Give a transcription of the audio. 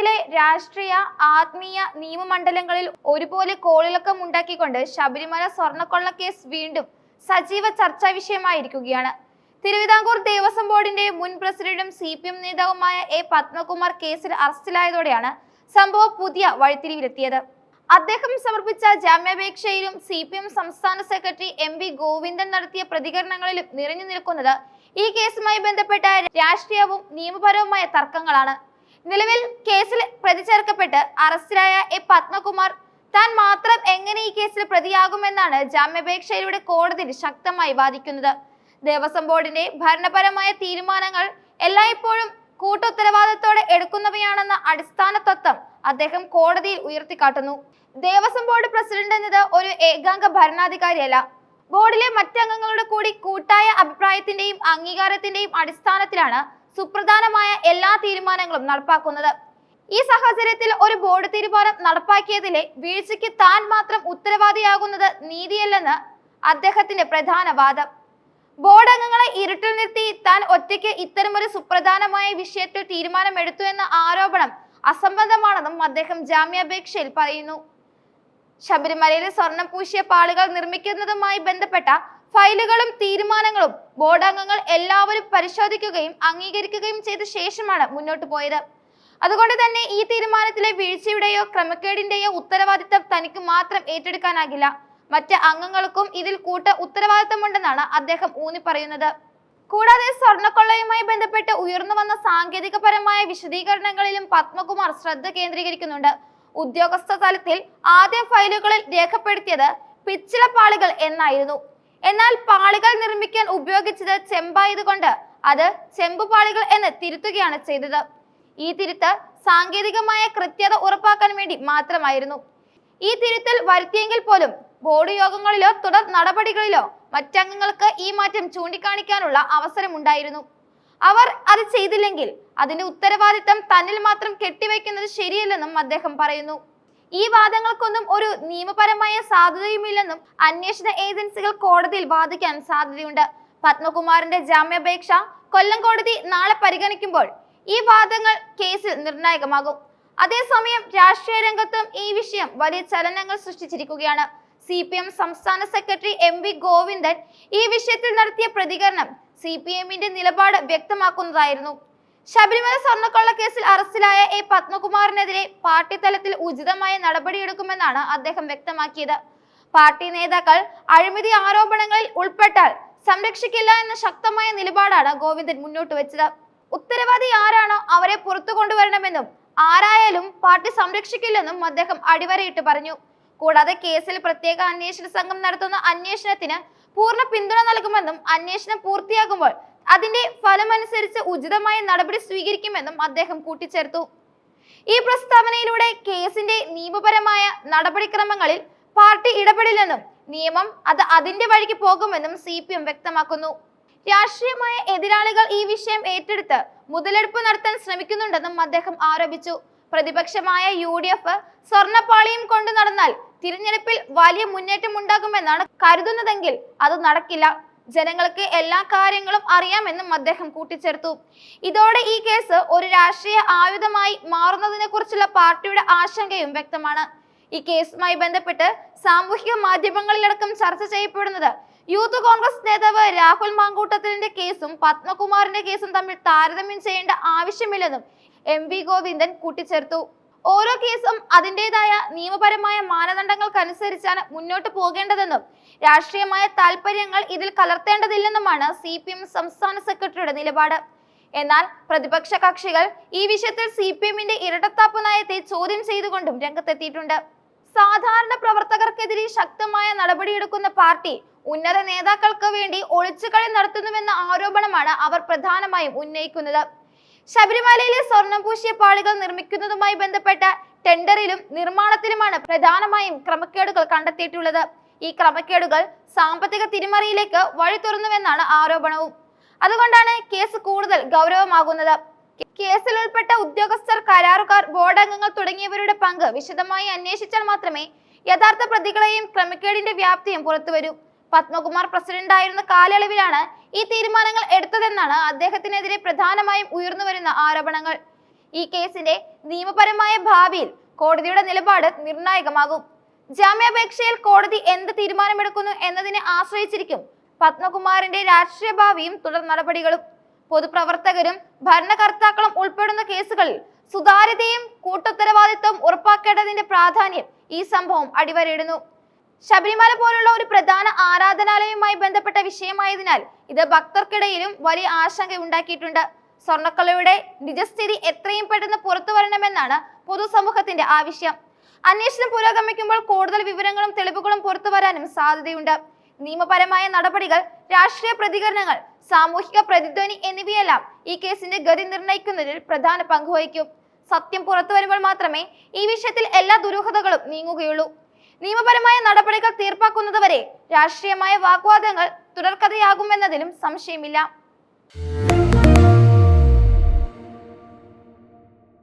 കേരളത്തിലെ രാഷ്ട്രീയ ആത്മീയ നിയമമണ്ഡലങ്ങളിൽ ഒരുപോലെ കോളിളക്കം ഉണ്ടാക്കിക്കൊണ്ട് ശബരിമല സ്വർണക്കൊള്ള കേസ് വീണ്ടും സജീവ ചർച്ചാ വിഷയമായിരിക്കുകയാണ്. തിരുവിതാംകൂർ ദേവസ്വം ബോർഡിന്റെ മുൻ പ്രസിഡന്റും സി പി എം നേതാവുമായ എ പത്മകുമാർ കേസിൽ അറസ്റ്റിലായതോടെയാണ് സംഭവം പുതിയ വഴിത്തിരിവിലെത്തിയത്. അദ്ദേഹം സമർപ്പിച്ച ജാമ്യാപേക്ഷയിലും സി പി എം സംസ്ഥാന സെക്രട്ടറി എം വി ഗോവിന്ദൻ നടത്തിയ പ്രതികരണങ്ങളിലും നിറഞ്ഞു നിൽക്കുന്നത് ഈ കേസുമായി ബന്ധപ്പെട്ട രാഷ്ട്രീയവും നിയമപരവുമായ തർക്കങ്ങളാണ്. നിലവിൽ കേസിൽ പ്രതി ചേർക്കപ്പെട്ട് അറസ്റ്റിലായ എ പത്മകുമാർ താൻ മാത്രം എങ്ങനെ ഈ കേസിൽ പ്രതിയാകുമെന്നാണ് ജാമ്യാപേക്ഷയിലൂടെ കോടതിയിൽ ശക്തമായി വാദിക്കുന്നത്. ദേവസ്വം ബോർഡിന്റെ ഭരണപരമായ തീരുമാനങ്ങൾ എല്ലായ്പ്പോഴും കൂട്ടുത്തരവാദിത്തോടെ എടുക്കുന്നവയാണെന്ന അടിസ്ഥാന തത്വം അദ്ദേഹം കോടതിയിൽ ഉയർത്തിക്കാട്ടുന്നു. ദേവസ്വം ബോർഡ് പ്രസിഡന്റ് എന്നത് ഒരു ഏകാംഗ ഭരണാധികാരിയല്ല. ബോർഡിലെ മറ്റംഗങ്ങളുടെ കൂടി കൂട്ടായ അഭിപ്രായത്തിന്റെയും അംഗീകാരത്തിന്റെയും അടിസ്ഥാനത്തിലാണ് സുപ്രധാനമായ എല്ലാ തീരുമാനങ്ങളും നടപ്പാക്കുന്നത്. ഈ സാഹചര്യത്തിൽ ഒരു ബോർഡ് തീരുമാനം നടപ്പാക്കിയതിലെ വീഴ്ചയ്ക്ക് താൻ മാത്രം ഉത്തരവാദിയാകുന്നത് നീതിയല്ലെന്ന് അദ്ദേഹത്തിന്റെ പ്രധാന വാദം. ബോർഡ് അംഗങ്ങളെ ഇരുട്ടിൽ നിർത്തി താൻ ഒറ്റയ്ക്ക് ഇത്തരമൊരു സുപ്രധാനമായ വിഷയത്തിൽ തീരുമാനമെടുത്തു എന്ന ആരോപണം അസംബന്ധമാണെന്നും അദ്ദേഹം ജാമ്യാപേക്ഷയിൽ പറയുന്നു. ശബരിമലയിലെ സ്വർണം പൂശിയ പാളികൾ നിർമ്മിക്കുന്നതുമായി ബന്ധപ്പെട്ട ഫയലുകളും തീരുമാനങ്ങളും ബോർഡ് അംഗങ്ങൾ എല്ലാവരും പരിശോധിക്കുകയും അംഗീകരിക്കുകയും ചെയ്ത ശേഷമാണ് മുന്നോട്ട് പോയത്. അതുകൊണ്ട് തന്നെ ഈ തീരുമാനത്തിലെ വീഴ്ചയുടെയോ ക്രമക്കേടിന്റെയോ ഉത്തരവാദിത്തം തനിക്ക് മാത്രം ഏറ്റെടുക്കാനാകില്ല. മറ്റ് അംഗങ്ങൾക്കും ഇതിൽ കൂട്ട ഉത്തരവാദിത്തമുണ്ടെന്നാണ് അദ്ദേഹം ഊന്നി പറയുന്നത് കൂടാതെ സ്വർണക്കൊള്ളയുമായി ബന്ധപ്പെട്ട് ഉയർന്നു വന്ന സാങ്കേതികപരമായ വിശദീകരണങ്ങളിലും പത്മകുമാർ ശ്രദ്ധ കേന്ദ്രീകരിക്കുന്നുണ്ട്. ഉദ്യോഗസ്ഥ തലത്തിൽ ആദ്യ ഫയലുകളിൽ രേഖപ്പെടുത്തിയത് പിച്ചിലപ്പാളികൾ എന്നായിരുന്നു. എന്നാൽ പാളികൾ നിർമ്മിക്കാൻ ഉപയോഗിച്ചത് ചെമ്പായതുകൊണ്ട് അത് ചെമ്പുപാളികൾ എന്ന് തിരുത്തുകയാണ് ചെയ്തത്. ഈ തിരുത്ത് സാങ്കേതികമായ കൃത്യത ഉറപ്പാക്കാൻ വേണ്ടി മാത്രമായിരുന്നു. ഈ തിരുത്തൽ വരുത്തിയെങ്കിൽ പോലും ബോർഡ് യോഗങ്ങളിലോ തുടർ നടപടികളിലോ മറ്റംഗങ്ങൾക്ക് ഈ മാറ്റം ചൂണ്ടിക്കാണിക്കാനുള്ള അവസരമുണ്ടായിരുന്നു. അവർ അത് ചെയ്തില്ലെങ്കിൽ അതിന്റെ ഉത്തരവാദിത്തം തന്നിൽ മാത്രം കെട്ടിവെക്കുന്നത് ശരിയല്ലെന്നും അദ്ദേഹം പറയുന്നു. ഈ വാദങ്ങൾക്കൊന്നും ഒരു നിയമപരമായ സാധ്യതയുമില്ലെന്നും അന്വേഷണ ഏജൻസികൾ കോടതിയിൽ വാദിക്കാൻ സാധ്യതയുണ്ട്. പത്മകുമാറിന്റെ ജാമ്യാപേക്ഷ കൊല്ലം കോടതി നാളെ പരിഗണിക്കുമ്പോൾ ഈ വാദങ്ങൾ കേസിൽ നിർണായകമാകും. അതേസമയം രാഷ്ട്രീയ രംഗത്തും ഈ വിഷയം വലിയ ചലനങ്ങൾ സൃഷ്ടിച്ചിരിക്കുകയാണ്. സി പി എം സംസ്ഥാന സെക്രട്ടറി എം വി ഗോവിന്ദൻ ഈ വിഷയത്തിൽ നടത്തിയ പ്രതികരണം സി പി എമ്മിന്റെ നിലപാട് വ്യക്തമാക്കുന്നതായിരുന്നു. ശബരിമല സ്വർണക്കൊള്ള കേസിൽ അറസ്റ്റിലായ എ പത്മകുമാറിനെതിരെ പാർട്ടി തലത്തിൽ ഉചിതമായ നടപടിയെടുക്കുമെന്നാണ് അദ്ദേഹം വ്യക്തമാക്കിയത്. പാർട്ടി നേതാക്കൾ അഴിമതി ആരോപണങ്ങളിൽ ഉൾപ്പെട്ടാൽ സംരക്ഷിക്കില്ല എന്ന ശക്തമായ നിലപാടാണ് ഗോവിന്ദൻ മുന്നോട്ട് വെച്ചത്. ഉത്തരവാദി ആരാണോ അവരെ പുറത്തു കൊണ്ടുവരണമെന്നും ആരായാലും പാർട്ടി സംരക്ഷിക്കില്ലെന്നും അദ്ദേഹം അടിവരയിട്ട് പറഞ്ഞു. കൂടാതെ കേസിൽ പ്രത്യേക അന്വേഷണ സംഘം നടത്തുന്ന അന്വേഷണത്തിന് പൂർണ പിന്തുണ നൽകുമെന്നും അന്വേഷണം പൂർത്തിയാകുമ്പോൾ അതിന്റെ ഫലമനുസരിച്ച് ഉചിതമായ നടപടി സ്വീകരിക്കുമെന്നും അദ്ദേഹം കൂട്ടിച്ചേർത്തു. ഈ പ്രസ്താവനയിലൂടെ കേസിന്റെ നിയമപരമായ നടപടിക്രമങ്ങളിൽ പാർട്ടി ഇടപെടില്ലെന്നും നിയമം അത് അതിന്റെ വഴിക്ക് പോകുമെന്നും സി പി എം വ്യക്തമാക്കുന്നു. രാഷ്ട്രീയമായ എതിരാളികൾ ഈ വിഷയം ഏറ്റെടുത്ത് മുതലെടുപ്പ് നടത്താൻ ശ്രമിക്കുന്നുണ്ടെന്നും അദ്ദേഹം ആരോപിച്ചു. പ്രതിപക്ഷമായ യു ഡി എഫ് സ്വർണപ്പാളിയും കൊണ്ട് നടന്നാൽ തിരഞ്ഞെടുപ്പിൽ വലിയ മുന്നേറ്റം ഉണ്ടാകുമെന്നാണ് കരുതുന്നതെങ്കിൽ അത് നടക്കില്ല. ജനങ്ങൾക്ക് എല്ലാ കാര്യങ്ങളും അറിയാമെന്നും അദ്ദേഹം കൂട്ടിച്ചേർത്തു. ഇതോടെ ഈ കേസ് ഒരു രാഷ്ട്രീയ ആയുധമായി മാറുന്നതിനെ കുറിച്ചുള്ള പാർട്ടിയുടെ ആശങ്കയും വ്യക്തമാണ്. ഈ കേസുമായി ബന്ധപ്പെട്ട് സാമൂഹിക മാധ്യമങ്ങളിലടക്കം ചർച്ച ചെയ്യപ്പെടുന്നത് യൂത്ത് കോൺഗ്രസ് നേതാവ് രാഹുൽ മാങ്കൂട്ടത്തിലിന്റെ കേസും പത്മകുമാറിന്റെ കേസും തമ്മിൽ താരതമ്യം ചെയ്യേണ്ട ആവശ്യമില്ലെന്നും എം വി ഗോവിന്ദൻ കൂട്ടിച്ചേർത്തു. ഓരോ കേസും അതിന്റെതായ നിയമപരമായ മാനദണ്ഡങ്ങൾക്കനുസരിച്ചാണ് മുന്നോട്ട് പോകേണ്ടതെന്നും രാഷ്ട്രീയമായ താല്പര്യങ്ങൾ ഇതിൽ കലർത്തേണ്ടതില്ലെന്നുമാണ് സി പി എം സംസ്ഥാന സെക്രട്ടറിയുടെ നിലപാട്. എന്നാൽ പ്രതിപക്ഷ കക്ഷികൾ ഈ വിഷയത്തിൽ സി പി എമ്മിന്റെ ഇരട്ടത്താപ്പ് നയത്തെ ചോദ്യം ചെയ്തുകൊണ്ടും രംഗത്തെത്തിയിട്ടുണ്ട്. സാധാരണ പ്രവർത്തകർക്കെതിരെ ശക്തമായ നടപടിയെടുക്കുന്ന പാർട്ടി ഉന്നത നേതാക്കൾക്ക് വേണ്ടി ഒളിച്ചുകളി നടത്തുന്നുവെന്ന ആരോപണമാണ് അവർ പ്രധാനമായും ഉന്നയിക്കുന്നത്. ശബരിമലയിലെ സ്വർണം പൂശിയ പാളികൾ നിർമ്മിക്കുന്നതുമായി ബന്ധപ്പെട്ട ടെൻഡറിലും നിർമ്മാണത്തിലുമാണ് പ്രധാനമായും ക്രമക്കേടുകൾ കണ്ടെത്തിയിട്ടുള്ളത്. ഈ ക്രമക്കേടുകൾ സാമ്പത്തിക തിരിമറിയിലേക്ക് വഴി തുറന്നുവെന്നാണ് ആരോപണവും. അതുകൊണ്ടാണ് കേസ് കൂടുതൽ ഗൗരവമാകുന്നത്. കേസിൽ ഉൾപ്പെട്ട ഉദ്യോഗസ്ഥർ കരാറുകാർ ബോർഡ് അംഗങ്ങൾ തുടങ്ങിയവരുടെ പങ്ക് വിശദമായി അന്വേഷിച്ചാൽ മാത്രമേ യഥാർത്ഥ പ്രതികളെയും ക്രമക്കേടിന്റെ വ്യാപ്തിയും പുറത്തുവരൂ. പത്മകുമാർ പ്രസിഡന്റായിരുന്ന കാലയളവിലാണ് ഈ തീരുമാനങ്ങൾ എടുത്തതെന്നാണ് അദ്ദേഹത്തിനെതിരെ പ്രധാനമായും ഉയർന്നു വരുന്ന ആരോപണങ്ങൾ. ഈ കേസിന്റെ നിയമപരമായ ഭാവിയിൽ കോടതിയുടെ നിലപാട് നിർണായകമാകും. ജാമ്യാപേക്ഷയിൽ കോടതി എന്ത് തീരുമാനമെടുക്കുന്നു എന്നതിനെ ആശ്രയിച്ചിരിക്കും പത്മകുമാറിന്റെ രാഷ്ട്രീയ ഭാവിയും തുടർ നടപടികളും. പൊതുപ്രവർത്തകരും ഭരണകർത്താക്കളും ഉൾപ്പെടുന്ന കേസുകളിൽ സുതാര്യതയും കൂട്ടുത്തരവാദിത്വം ഉറപ്പാക്കേണ്ടതിന്റെ പ്രാധാന്യം ഈ സംഭവം അടിവരയിടുന്നു. ശബരിമല പോലുള്ള ഒരു പ്രധാന ആരാധനാലയവുമായി ബന്ധപ്പെട്ട വിഷയമായതിനാൽ ഇത് ഭക്തർക്കിടയിലും വലിയ ആശങ്ക ഉണ്ടാക്കിയിട്ടുണ്ട്. സ്വർണക്കളയുടെ നിജസ്ഥിതി എത്രയും പെട്ടെന്ന് പുറത്തു വരണമെന്നാണ് പൊതുസമൂഹത്തിന്റെ ആവശ്യം. അന്വേഷണം പുരോഗമിക്കുമ്പോൾ കൂടുതൽ വിവരങ്ങളും തെളിവുകളും പുറത്തു വരാനും സാധ്യതയുണ്ട്. നിയമപരമായ നടപടികൾ രാഷ്ട്രീയ പ്രതികരണങ്ങൾ സാമൂഹിക പ്രതിധ്വനി എന്നിവയെല്ലാം ഈ കേസിന്റെ ഗതി നിർണയിക്കുന്നതിൽ പ്രധാന പങ്കുവഹിക്കും സത്യം പുറത്തു വരുമ്പോൾ മാത്രമേ ഈ വിഷയത്തിൽ എല്ലാ ദുരൂഹതകളും നീങ്ങുകയുള്ളൂ. നിയമപരമായ നടപടികൾ തീർപ്പാക്കുന്നതുവരെ രാഷ്ട്രീയമായ വാഗ്വാദങ്ങൾ തുടർക്കഥയാകുമെന്നതിലും സംശയമില്ല.